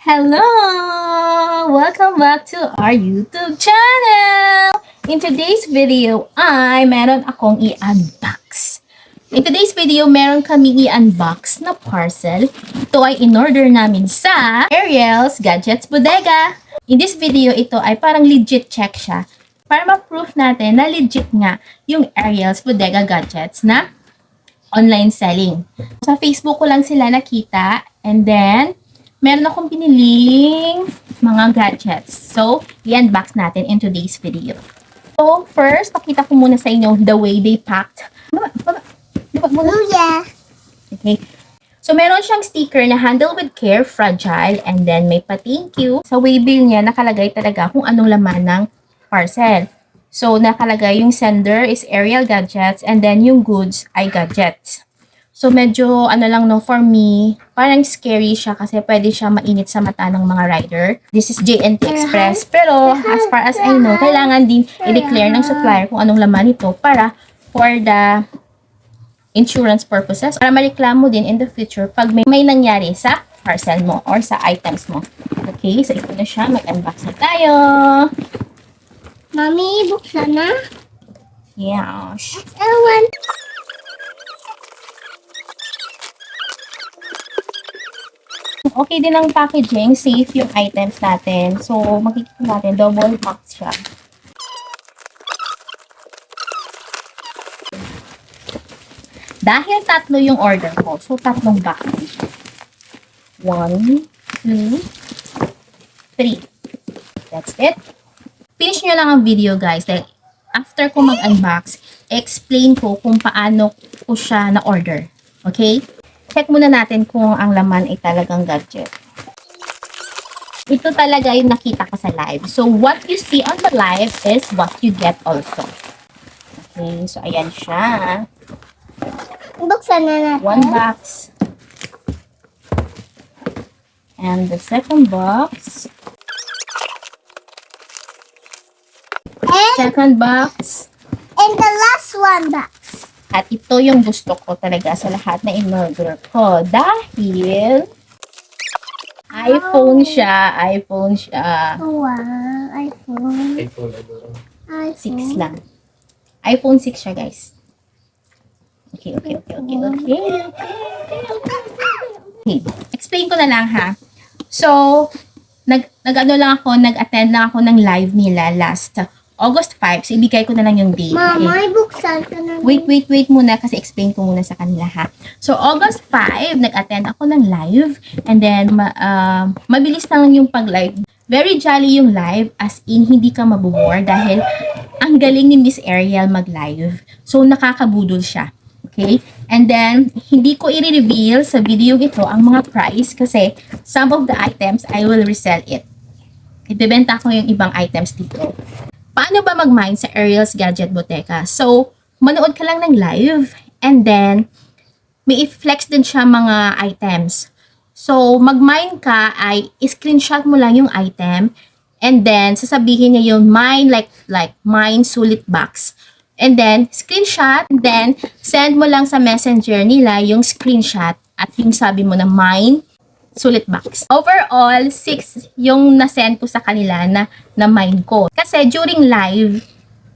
Hello! Welcome back to our YouTube channel! In today's video ay meron akong i-unbox. In today's video, meron kami i-unbox na parcel. Ito ay in-order namin sa Ariel's Gadgets Bodega. In this video, ito ay parang legit check siya para ma-proof natin na legit nga yung Ariel's Bodega Gadgets na online selling. Sa Facebook ko lang sila nakita and then meron akong piniling mga gadgets. So, i-unbox natin in today's video. So, first, pakita ko muna sa inyo the way they packed. Baba. Baba muna. Luya. Okay. So, meron siyang sticker na handle with care, fragile, and then may pa-thank you. Sa waybill niya, nakalagay talaga kung anong laman ng parcel. So, nakalagay yung sender is Ariel Gadgets, and then yung goods ay gadgets. So, medyo, ano lang no, for me, parang scary siya kasi pwede siya mainit sa mata ng mga rider. This is JNT Express. Pero, as far as I know, kailangan din i-declare ng supplier kung anong laman ito para for the insurance purposes para mareklamo din in the future pag may, may nangyari sa parcel mo or sa items mo. Okay, so ito na siya. Mag-unbox na tayo. Mami, buksan na. Yes. Ewan. Okay din ang packaging. Safe yung items natin. So, makikita natin, double pack siya. Dahil tatlo yung order ko, so tatlong box. One, two, three. That's it. Finish nyo lang ang video, guys. Like, after ko mag-unbox, explain ko kung paano ko siya na-order. Okay? Check muna natin kung ang laman ay talagang gadget. Ito talaga yung nakita ko sa live. So, what you see on the live is what you get also. Okay, so ayan siya. Buksan na natin. One box. And the second box. And, Second box. and the last one box. At ito yung gusto ko talaga sa lahat na in-order ko. Dahil iPhone siya. iPhone siya. Wow, iPhone. iPhone ano. 6 lang. iPhone 6 siya, guys. Okay, okay, okay, okay, okay. Okay. Explain ko na lang, ha. So, nag, nag ano lang ako, nag-attend lang ako ng live nila last August 5. So, ibigay ko na lang yung date. okay? Mama, buksan ka na. Wait, wait, wait muna kasi explain ko muna sa kanila ha. So, August 5, nag-attend ako ng live and then ma- ah, mabilis lang yung pag-live. Very jolly yung live as in hindi ka mabubore dahil ang galing ni Miss Ariel mag-live. So, nakakabudol siya. Okay? And then, hindi ko i-reveal sa video ito ang mga price kasi some of the items, I will resell it. Ibebenta ko yung ibang items dito paano ba mag-mine sa Ariel's Gadget Boteca? So, manood ka lang ng live and then may i-flex din siya mga items. So, mag-mine ka ay screenshot mo lang yung item and then sasabihin niya yung mine like like mine sulit box. And then screenshot, then send mo lang sa messenger nila yung screenshot at yung sabi mo na mine sulit box. Overall, 6 yung na-send ko sa kanila na na mine ko. Kasi during live,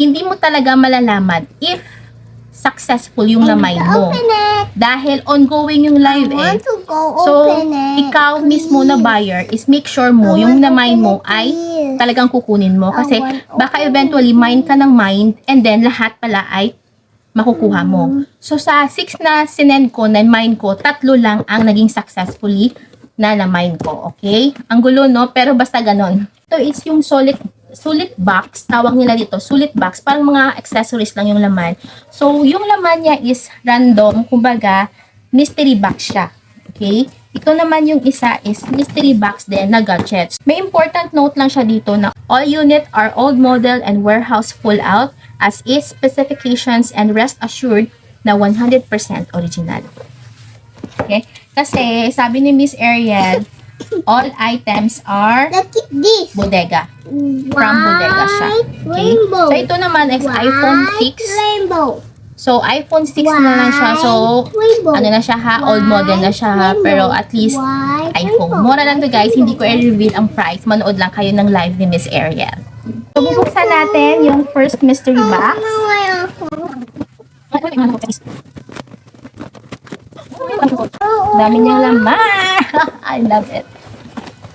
hindi mo talaga malalaman if successful yung na-mine mo. Dahil ongoing yung live eh. So, it. ikaw mismo na buyer is make sure mo I yung open mo it, ay please. talagang kukunin mo. Kasi baka eventually mine ka ng mine and then lahat pala ay makukuha Mm. mo. So, sa 6 na sinend ko, na mine ko, tatlo lang ang naging successfully na na-mine ko. Okay? Ang gulo, no? Pero basta ganon. Ito is yung solid sulit box, tawag nila dito, sulit box, parang mga accessories lang yung laman. So, yung laman niya is random, kumbaga, mystery box siya. Okay? Ito naman yung isa is mystery box din na gadgets. May important note lang siya dito na all unit are old model and warehouse full out as is specifications and rest assured na 100% original. Okay? Kasi sabi ni Miss Ariel, all items are Look at this. bodega. From bodega siya. White Okay? Rainbow. So ito naman is iPhone White 6. Rainbow. So, iPhone 6 na lang siya. So, Rainbow. ano na siya ha? Old model na siya ha? Pero at least, White iPhone. rainbow. Mura lang to guys. Hindi ko i-reveal ang price. Manood lang kayo ng live ni Miss Ariel. So, bubuksan natin yung first mystery box. Ano iPhone? Dami niyang laman. I love it.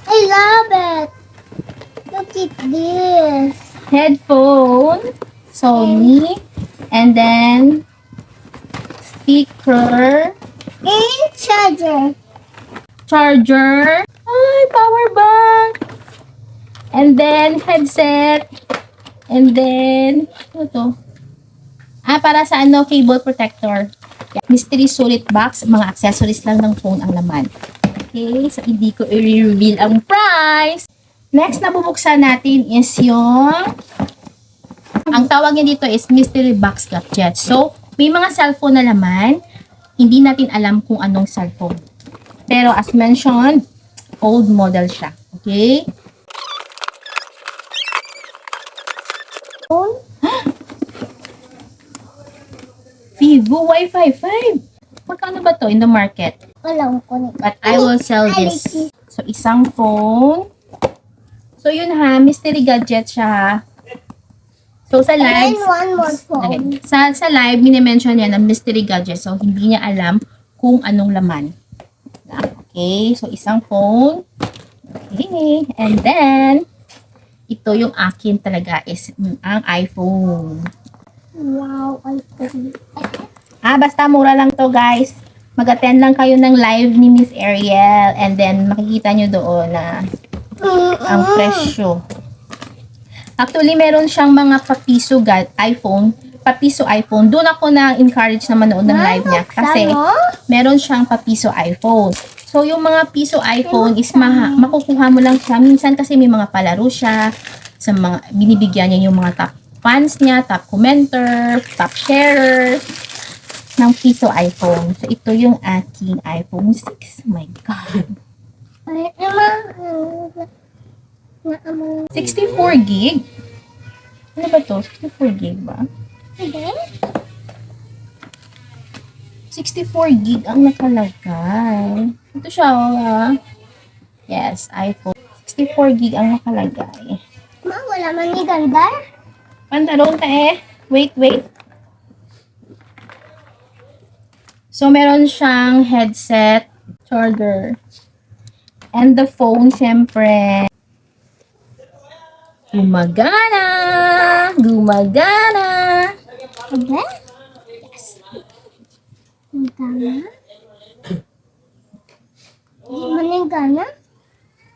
I love it. Look at this. Headphone, Sony, and then speaker, And charger. charger, ay, power bank, and then headset, and then, ano to? Ah, para sa ano, cable protector. Mystery solid box, mga accessories lang ng phone ang laman. Okay, so hindi ko i-reveal ang price. Next na bubuksan natin is yung ang tawag niya dito is mystery box gadget. So, may mga cellphone na laman. Hindi natin alam kung anong cellphone. Pero as mentioned, old model siya. Okay? Vivo Wi-Fi 5. Magkano ba to in the market? Alam ko ni. But I will sell this. So, isang phone. So, yun ha. Mystery gadget siya ha. So, sa live, And one more Okay. phone. Sa, sa live, minimension niya na mystery gadget. So, hindi niya alam kung anong laman. Okay. So, isang phone. Okay. And then, ito yung akin talaga is ang iPhone. Wow, iPhone. Ah, basta mura lang to guys. Mag-attend lang kayo ng live ni Miss Ariel. And then, makikita nyo doon na ang presyo. Actually, meron siyang mga papiso iPhone. Papiso iPhone. Doon ako na-encourage na manood ng live niya. Kasi, meron siyang papiso iPhone. So, yung mga piso iPhone is maha, makukuha mo lang siya. Minsan kasi may mga palaro siya. Sa mga, binibigyan niya yung mga top fans niya, top commenter, top sharer ng piso iPhone. So, ito yung aking iPhone 6. my God. Ay, ama. Na, ama. 64 gig? Ano ba to? 64 gig ba? Hindi? 64 gig ang nakalagay. Ito siya, oh, ah. Yes, iPhone. 64 gig ang nakalagay. Ma, wala man ni ganda. Pantalon ta eh. Wait, wait. So, meron siyang headset, charger, and the phone, syempre. Gumagana! Gumagana! Hindi? Yes. Ang gana? Maning gana?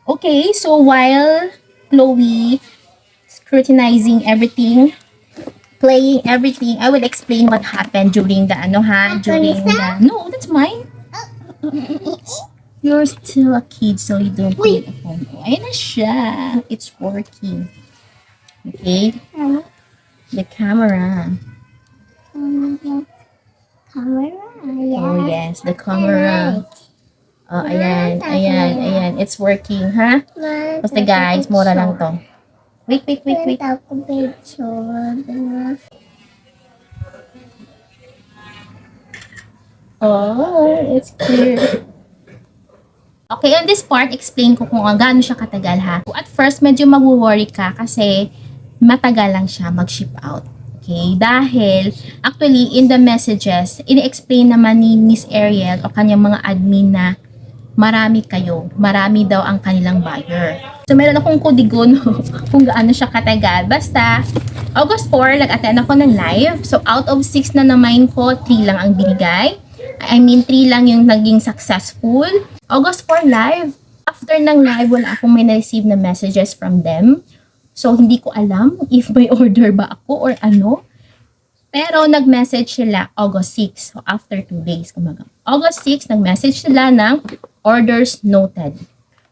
Okay, so while Chloe scrutinizing everything, playing everything, I will explain what happened during the ano ha, during the No, that's mine. You're still a kid, so you don't need a phone. Oh, ayun na siya. It's working. Okay, the camera. Camera? Oh yes, the camera. Oh, ayan, ayan, ayan. It's working, ha? Basta guys, mura lang to. Wait, wait, wait, wait. Ako picture. Oh, it's clear. Okay, on this part, explain ko kung gaano siya katagal ha. At first, medyo mag-worry ka kasi matagal lang siya mag-ship out. Okay? Dahil, actually, in the messages, ini-explain naman ni Miss Ariel o kanyang mga admin na marami kayo. Marami daw ang kanilang buyer. So, meron akong kudigon kung gaano siya katagal. Basta, August 4, nag-attend ako ng live. So, out of 6 na na-mine ko, 3 lang ang binigay. I mean, 3 lang yung naging successful. August 4 live. After ng live, wala akong may na-receive na messages from them. So, hindi ko alam if may order ba ako or ano. Pero, nag-message sila August 6. So, after 2 days. Kumaga. August 6, nag-message sila ng orders noted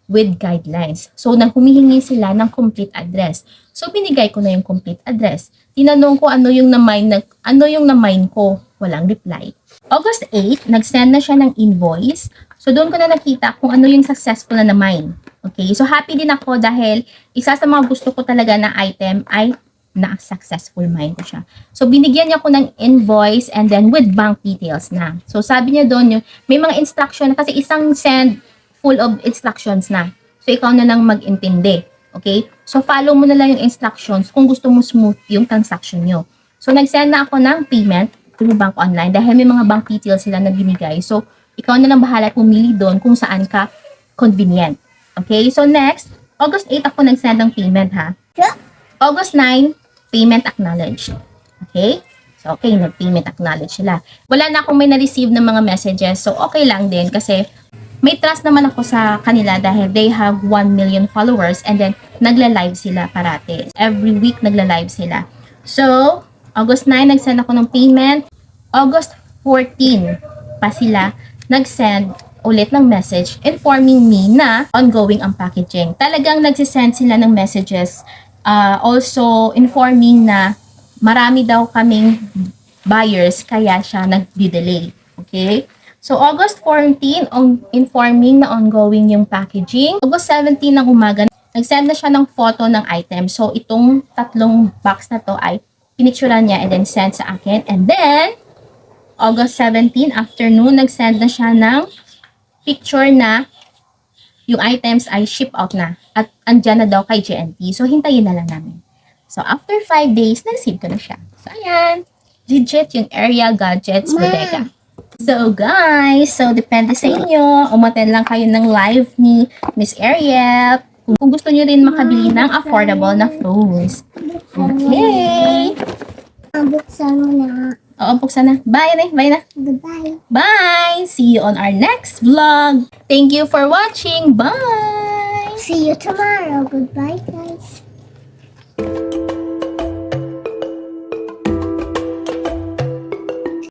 with guidelines. So, nang humihingi sila ng complete address. So, binigay ko na yung complete address. Tinanong ko ano yung na-mine, na, ano yung na-mine ko. Walang reply. August 8, nag-send na siya ng invoice. So, doon ko na nakita kung ano yung successful na na-mine. Okay? So, happy din ako dahil isa sa mga gusto ko talaga na item ay na successful mind ko siya. So, binigyan niya ako ng invoice and then with bank details na. So, sabi niya doon, yung, may mga instruction, kasi isang send full of instructions na. So, ikaw na lang mag-intindi. Okay? So, follow mo na lang yung instructions kung gusto mo smooth yung transaction nyo. So, nag-send na ako ng payment through bank online dahil may mga bank details sila na binigay. So, ikaw na lang bahala pumili doon kung saan ka convenient. Okay? So, next, August 8 ako nag-send ng payment ha. August 9, payment acknowledged. Okay? So, okay, nag-payment acknowledge sila. Wala na akong may na-receive ng mga messages. So, okay lang din kasi may trust naman ako sa kanila dahil they have 1 million followers and then nagla-live sila parate. Every week nagla-live sila. So, August 9, nag-send ako ng payment. August 14 pa sila nag-send ulit ng message informing me na ongoing ang packaging. Talagang nagsisend sila ng messages uh, also informing na marami daw kaming buyers kaya siya nag-delay. Okay? So, August 14, on, informing na ongoing yung packaging. August 17 ng umaga, nag-send na siya ng photo ng item. So, itong tatlong box na to ay pinicturean niya and then send sa akin. And then, August 17, afternoon, nag-send na siya ng picture na yung items ay ship out na at andyan na daw kay GNT. So, hintayin na lang namin. So, after 5 days, na-receive ko na siya. So, ayan. Legit yung Area Gadgets Ma. Bodega. So, guys, so depende sa inyo. Umaten lang kayo ng live ni Miss Ariel. Kung gusto niyo rin makabili ng affordable na phones. Okay. Ang buksan mo na. Oo, buksan na. Bye na. Bye na. Goodbye. Bye! See you on our next vlog. Thank you for watching. Bye! See you tomorrow. Goodbye, guys.